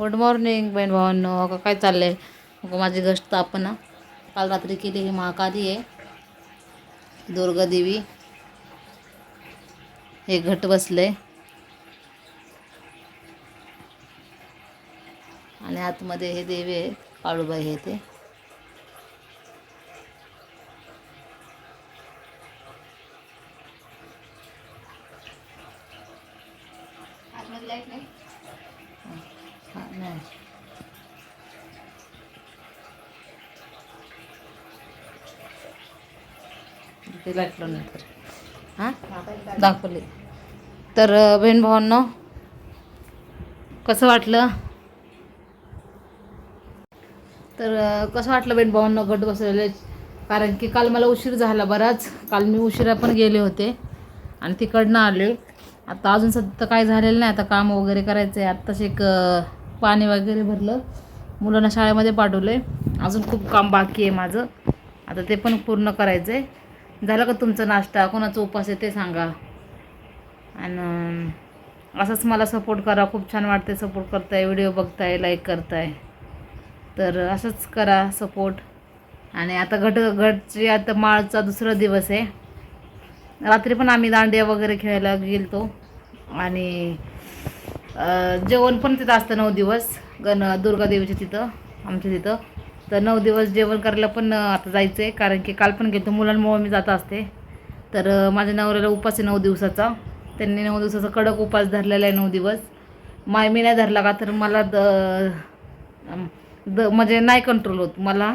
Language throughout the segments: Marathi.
गुड मॉर्निंग बहीण भावांनो. अगं काय आहे अगं माझी गष्ट स्थापना काल रात्री केली ही महाकाली आहे. दुर्गा देवी. हे घट बसले आणि आतमध्ये हे देवी आहे काळूबाई हे ते. हा, नाही हां दाखवले. तर बहीण भावांनो कसं वाटलं? तर कसं वाटलं बहीण भावांनो गट बसलेले कारण की काल मला उशीर झाला बराच. काल मी उशिरा पण गेले होते आणि तिकडनं आले. आता अजून सध्या काय झालेलं नाही. आता काम वगैरे करायचं आहे आत्ताच एक पाणी वगैरे भरलं. मुलांना शाळेमध्ये पाठवलं आहे अजून खूप काम बाकी आहे माझं. आता ते पण पूर्ण करायचं आहे झालं का तुमचा नाश्ता? कोणाचा उपास आहे ते सांगा. आणि असंच मला सपोर्ट करा. खूप छान वाटते सपोर्ट करताय व्हिडिओ बघताय लाईक करताय. तर असंच करा सपोर्ट आणि आता घट घटची आता माळचा दुसरा दिवस आहे. रात्री पण आम्ही दांडिया वगैरे खेळायला गेलतो. आणि जेवण पण तिथं असतं नऊ दिवस. गण दुर्गादेवीच्या तिथं आमच्या तिथं. तर नऊ दिवस जेवण करायला पण आता जायचं आहे कारण की काल पण गेलो मुलांमुळे मी जात असते. तर माझ्या नवऱ्याला उपास आहे नऊ दिवसाचा. त्यांनी नऊ दिवसाचा कडक उपास धरलेला आहे नऊ दिवस. माय मी नाही धरला का तर मला द द म्हणजे नाही कंट्रोल होत मला.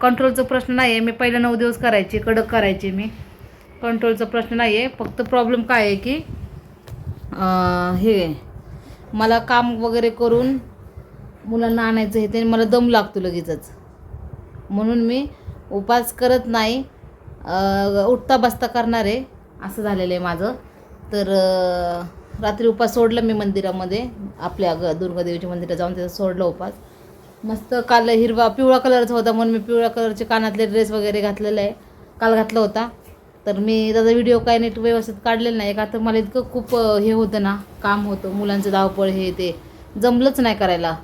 कंट्रोलचा प्रश्न नाही आहे मी पहिले नऊ दिवस करायचे कडक करायचे मी. कंट्रोलचा प्रश्न नाही आहे फक्त प्रॉब्लेम काय आहे की हे मला काम वगैरे करून मुलांना आणायचं हे ते मला दम लागतो लगेचच. म्हणून मी उपास करत नाही उठता बसता करणार आहे असं झालेलं आहे माझं. तर रात्री उपास सोडलं मी मंदिरामध्ये आपल्या ग दुर्गादेवीच्या मंदिरात जाऊन त्याचा सोडलं उपास. मस्त काल हिरवा पिवळा कलरचा होता म्हणून मी पिवळ्या कलरचे कानातले ड्रेस वगैरे घातलेला आहे. काल घातला होता. तर मी त्याचा व्हिडिओ काय नीट व्यवस्थित काढलेला नाही. का तर मला इतकं खूप हे होतं ना काम होतं. मुलांचं धावपळ हे ते जमलंच नाही करायला.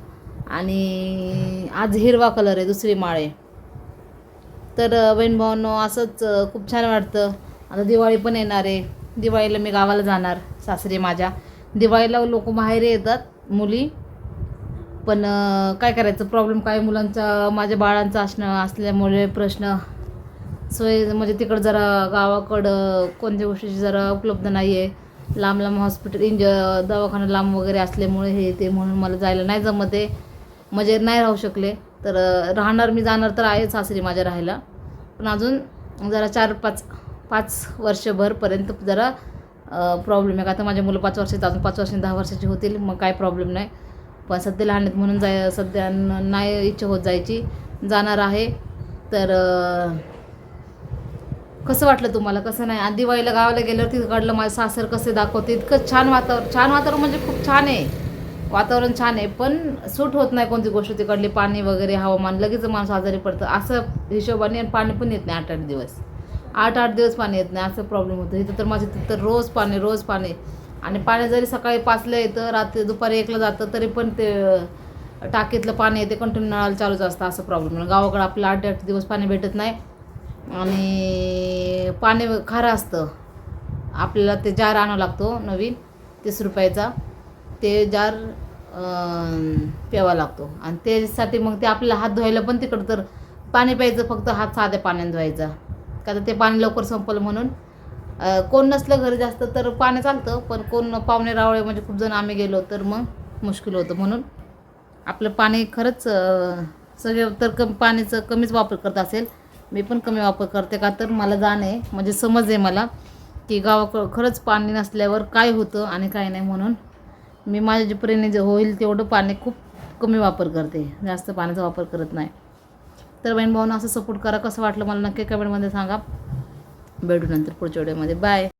आणि आज हिरवा कलर आहे दुसरी माळ आहे. तर बहीण भावांनो असंच खूप छान वाटतं. आता दिवाळी पण येणार आहे. दिवाळीला मी गावाला जाणार सासरे माझ्या. दिवाळीला लोक बाहेर येतात मुली. पण काय करायचं? प्रॉब्लेम काय? मुलांचा माझ्या बाळांचा असणं असल्यामुळे प्रश्न सोय म्हणजे तिकडं जरा गावाकडं कोणत्या गोष्टीची जरा उपलब्ध नाही आहे लांब लांब हॉस्पिटल इंज दवाखाना लांब वगैरे असल्यामुळे हे ते म्हणून मला जायला नाही जमत आहे. म्हणजे नाही राहू शकले. तर राहणार मी जाणार तर आहे सासरी माझ्या राहायला. पण अजून जरा चार पाच पाच वर्षभरपर्यंत जरा प्रॉब्लेम आहे. का आता माझे मुलं पाच वर्षाचे अजून पाच वर्षांनी दहा वर्षाची होतील. मग काय प्रॉब्लेम नाही. पण सध्या लहान आहेत म्हणून जाय सध्या नाही इच्छा होत जायची. जाणार आहे. तर कसं वाटलं तुम्हाला? कसं नाही? आणि दिवाळीला गावाला गेल्यावर तिकडलं माझं सासर कसे दाखवते? इतकं छान वातावरण छान वातावरण म्हणजे खूप छान आहे. वातावरण छान आहे पण सूट होत नाही कोणती गोष्ट तिकडली. पाणी वगैरे हवामान लगेच माणूस आजारी पडतं. असं हिशोबाने आणि पाणी पण येत नाही आठ आठ दिवस. आठ आठ दिवस पाणी येत नाही असं प्रॉब्लेम होतं. इथं तर माझ्या तिथं रोज पाणी रोज पाणी. आणि पाणी जरी सकाळी पाचला येतं रात्री दुपारी एकला जातं तरी पण ते टाकीतलं पाणी येते कंटिन्यू नळाला चालूच असतं असं प्रॉब्लेम गावाकडं आपल्याला आठ आठ दिवस पाणी भेटत नाही. आणि पाणी खारं असतं. आपल्याला ते जार आणावं लागतो नवीन तीस रुपयाचा. ते जार प्यावा लागतो. आणि त्यासाठी मग ते आपल्याला हात धुवायला पण तिकडं तर पाणी प्यायचं फक्त हात साध्या पाण्याने धुवायचा. का तर ते पाणी लवकर संपलं म्हणून. कोण नसलं घरी जास्त तर पाणी चालतं पण कोण पाहुणे रावळे म्हणजे खूप जण आम्ही गेलो तर मग मुश्किल होतं म्हणून. आपलं पाणी खरंच सगळे तर कमी पाण्याचं कमीच वापर करत असेल. मी पण कमी वापर करते का तर मला जाण आहे. म्हणजे समज आहे मला की गावाकडं खरंच पाणी नसल्यावर काय होतं आणि काय नाही म्हणून मी माझ्या जिपरीने जे होईल तेवढं पाणी खूप कमी वापर करते. जास्त पाण्याचा वापर करत नाही. तर बहीण भाऊनं असं सपोर्ट करा. कसं वाटलं मला नक्की कमेंटमध्ये सांगा. भेटू नंतर पुढच्या व्हिडिओमध्ये बाय